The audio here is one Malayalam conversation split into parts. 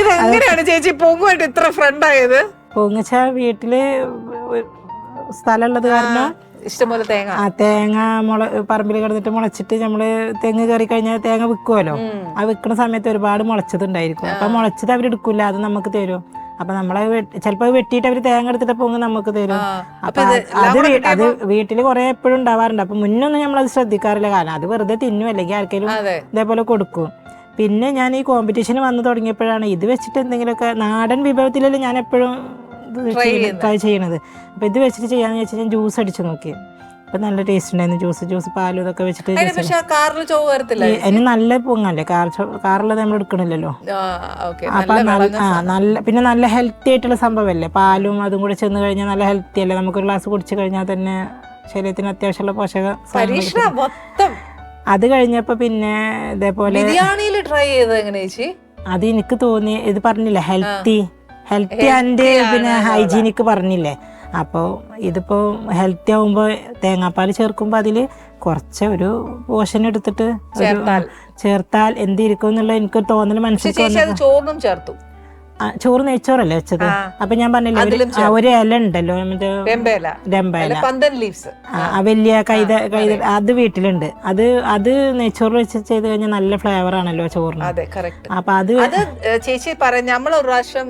ഇതെങ്ങനെയാണ് ചേച്ചി പൊങ്ങുമായിട്ട് ഇത്ര ഫ്രണ്ട് ആയത്? പൊങ്ങിച്ച വീട്ടിൽ സ്ഥലമുള്ളത് കാരണം ഇഷ്ടംപോലെ തേങ്ങ. ആ തേങ്ങ മുള പറമ്പിൽ കിടന്നിട്ട് മുളച്ചിട്ട് നമ്മൾ തെങ്ങ് കയറി കഴിഞ്ഞാൽ തേങ്ങ വിൽക്കുമല്ലോ ആ വിൽക്കുന്ന സമയത്ത് ഒരുപാട് മുളച്ചതുണ്ടായിരിക്കും. അപ്പൊ മുളച്ചത് അവരെടുക്കൂല അത് നമുക്ക് തരും. അപ്പൊ നമ്മളെ ചിലപ്പോ വെട്ടിയിട്ട് അവർ തേങ്ങ എടുത്തിട്ട് പൊങ്ങ് നമുക്ക് തരും. അപ്പൊ അത് അത് വീട്ടിൽ വീട്ടിൽ കുറെ എപ്പോഴും ഉണ്ടാവാറുണ്ട്. അപ്പൊ മുന്നൊന്നും നമ്മളത് ശ്രദ്ധിക്കാറില്ല. കാരണം അത് വെറുതെ തിന്നും അല്ലെങ്കിൽ ആർക്കെങ്കിലും ഇതേപോലെ കൊടുക്കും. പിന്നെ ഞാൻ ഈ കോമ്പറ്റീഷന് വന്നു തുടങ്ങിയപ്പോഴാണ് ഇത് വെച്ചിട്ട് എന്തെങ്കിലുമൊക്കെ നാടൻ വിഭവത്തിലല്ലേ ഞാൻ എപ്പോഴും. ട്രൈ ചെയ്യണത്. അപ്പൊ ഇത് വെച്ചിട്ട് ചെയ്യാന്ന് വെച്ചാൽ ഞാൻ ജ്യൂസ് അടിച്ചു നോക്കി. അപ്പൊ നല്ല ടേസ്റ്റ് ഉണ്ടായിരുന്നു ജ്യൂസ് ജ്യൂസ് പാലും ഇതൊക്കെ വെച്ചിട്ട് അതിന് നല്ല പൊങ്ങല്ലേ? കാർ കാറുള്ളത് നമ്മൾ എടുക്കണില്ലല്ലോ. അപ്പൊ നല്ല ആ നല്ല പിന്നെ നല്ല ഹെൽത്തി ആയിട്ടുള്ള സംഭവമല്ലേ? പാലും അതും കൂടെ ചെന്ന് കഴിഞ്ഞാൽ നല്ല ഹെൽത്തി അല്ലേ? നമുക്ക് ഒരു ഗ്ലാസ് കുടിച്ചു കഴിഞ്ഞാൽ തന്നെ ശരീരത്തിന് അത്യാവശ്യമുള്ള പോഷക അത് കഴിഞ്ഞപ്പോ പിന്നെ ഇതേപോലെ ട്രൈ ചെയ്തത് എങ്ങനെ ചേച്ചി അത് എനിക്ക് തോന്നി ഇത് പറഞ്ഞില്ലേ ഹെൽത്തി ഹെൽത്തി ആൻഡ് പിന്നെ. ഹൈജീനിക്ക് പറഞ്ഞില്ലേ അപ്പോൾ ഇതിപ്പോ ഹെൽത്തി ആവുമ്പോൾ തേങ്ങാപ്പാൽ ചേർക്കുമ്പോൾ അതിൽ കുറച്ച് ഒരു പോഷൻ എടുത്തിട്ട് ചേർത്താൽ. എന്തിരിക്കും എന്നുള്ള എനിക്ക് തോന്നൽ അത് ചോറിനും ചേർത്തു ചോറ് നെയ്ച്ചോറല്ലേ വെച്ചത്? ആ. അപ്പൊ ഞാൻ പറഞ്ഞില്ലേ ഒരു- ആ, ഇല ഉണ്ടല്ലോ മറ്റേ വെമ്പേല രമ്പയില പന്തൻ ലീവ്സ് ആ, ആ. വലിയ കൈത കൈത അത്. വീട്ടിലുണ്ട്. അത് അത് നെയ്ച്ചോറ് വെച്ച് ചെയ്ത് കഴിഞ്ഞാൽ നല്ല ഫ്ലേവർ ആണല്ലോ ചോറിന്. അതെ കറക്റ്റ് അപ്പൊ അത് അത് ഏഹ്, ചേച്ചി പറ നമ്മൾ ഒരു പ്രാവശ്യം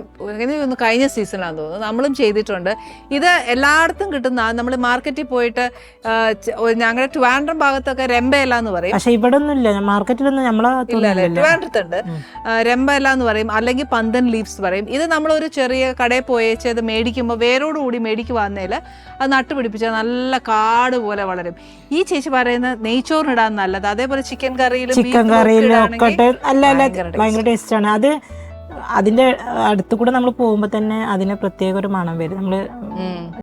ഒന്ന് കഴിഞ്ഞ സീസണിലാന്ന് തോന്നുന്നു. നമ്മളും ചെയ്തിട്ടുണ്ട്. ഇത് എല്ലായിടത്തും കിട്ടുന്ന നമ്മൾ മാർക്കറ്റിൽ പോയിട്ട് ഏഹ്, ച- ഒരു ഞങ്ങളുടെ ട്രിവാൻഡ്രം ഭാഗത്തൊക്കെ രമ്പയില എന്ന് പറയും. പക്ഷെ ഇവിടെ ഒന്നും ഇല്ല മാർക്കറ്റിലൊന്നും നമ്മളെ ഇല്ല അല്ലേ? ട്രിവാൻഡ്രത്തുണ്ട്. രമ്പയില എന്ന് പറയും. അല്ലെങ്കിൽ പന്തൻ ലീവ്സ് പറയും ഇത് നമ്മളൊരു ചെറിയ കടയിൽ പോയേച്ച് അത് മേടിക്കുമ്പോൾ വേരോടുകൂടി മേടിക്കുവാന്നേൽ അത് നട്ടുപിടിപ്പിച്ചാൽ നല്ല കാട് പോലെ വളരും. ഈ ചേച്ചി പറയുന്ന നെയ്ച്ചോറിനിടാൻ നല്ലത്. അതേപോലെ ചിക്കൻ കറിയിലും ചിക്കൻ കറിയിലും ഒക്കെ അല്ല അല്ല ഭയങ്കര ടേസ്റ്റാണ് അത് അതിന്റെ അടുത്ത് കൂടെ നമ്മൾ പോകുമ്പോൾ തന്നെ അതിന് പ്രത്യേക ഒരു മണം വരും. നമ്മൾ ഉം.